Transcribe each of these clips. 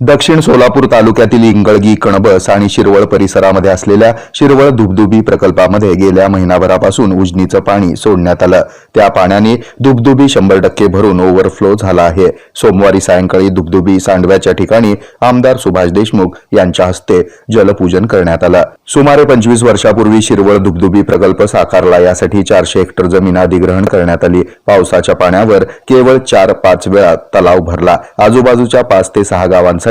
दक्षिण सोलापूर तालुक्यातील इंगळगी कणबस आणि शिरवळ परिसरामध्ये असलेल्या शिरवळ दुबदुबी प्रकल्पामध्ये गेल्या महिनाभरापासून उजनीचं पाणी सोडण्यात आलं. त्या पाण्याने दुबदुबी शंभर टक्के भरून ओव्हरफ्लो झाला आहे. सोमवारी सायंकाळी दुबदुबी सांडव्याच्या ठिकाणी आमदार सुभाष देशमुख यांच्या हस्ते जलपूजन करण्यात आलं. सुमारे पंचवीस वर्षापूर्वी शिरवळ दुबदुबी प्रकल्प साकारला. यासाठी चारशे हेक्टर जमीन अधिग्रहण करण्यात आली. पावसाच्या पाण्यावर केवळ चार पाच वेळा तलाव भरला. आजूबाजूच्या पाच ते सहा गावांसाठी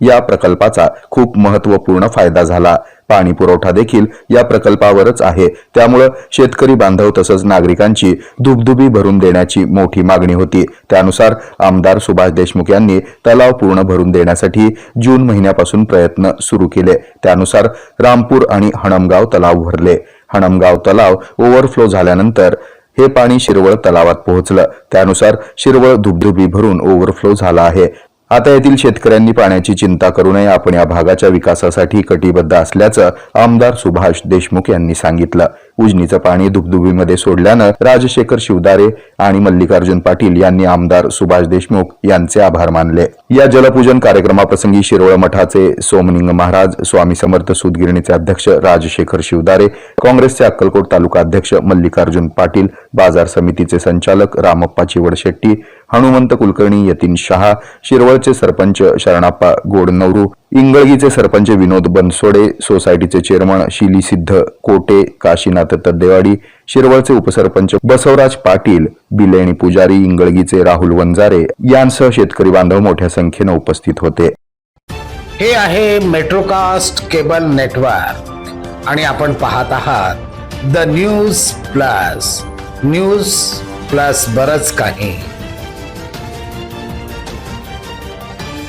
या प्रकल्पाचा खूप महत्त्वपूर्ण फायदा झाला. पाणी पुरवठा देखील या प्रकल्पावरच आहे. त्यामुळं शेतकरी बांधव तसंच नागरिकांची धुबधुबी भरून देण्याची मोठी मागणी होती. त्यानुसार आमदार सुभाष देशमुख यांनी तलाव पूर्ण भरून देण्यासाठी जून महिन्यापासून प्रयत्न सुरू केले. त्यानुसार रामपूर आणि हणमगाव तलाव भरले. हणमगाव तलाव ओव्हरफ्लो झाल्यानंतर हे पाणी शिरवळ तलावात पोहोचलं. त्यानुसार शिरवळ धुबधुबी भरून ओव्हरफ्लो झाला आहे. आता येथील शेतकऱ्यांनी पाण्याची चिंता करू नये. आपण या भागाच्या विकासासाठी कटिबद्ध असल्याचं आमदार सुभाष देशमुख यांनी सांगितलं. उजनीचं पाणी धुबधुबीमध्ये सोडल्यानं राजशेखर शिवदारे आणि मल्लिकार्जुन पाटील यांनी आमदार सुभाष देशमुख यांचे आभार मानले. या जलपूजन कार्यक्रमाप्रसंगी शिरोळ मठाचे सोमनिंग महाराज स्वामी समर्थ सुदगिरणीचे अध्यक्ष राजशेखर शिवदारे काँग्रेसचे अक्कलकोट तालुका अध्यक्ष मल्लिकार्जुन पाटील बाजार समितीचे संचालक रामप्पा चिवडशेट्टी हनुमंत कुलकर्णी यतीन शहा शिरवळचे सरपंच शरणाप्पा गोडनवरू इंगळगीचे सरपंच विनोद बनसोडे सोसायटीचे चेअरमन शिली सिद्ध कोटे काशीनाथ तद्देवाडी शिरवळचे उपसरपंच बसवराज पाटील बिलेणी पुजारी इंगळगीचे राहुल वंजारे यांसह शेतकरी बांधव मोठ्या संख्येनं उपस्थित होते. हे आहे मेट्रोकास्ट केबल नेटवर्क आणि आपण पाहत आहात the news plus news plus बरच काही.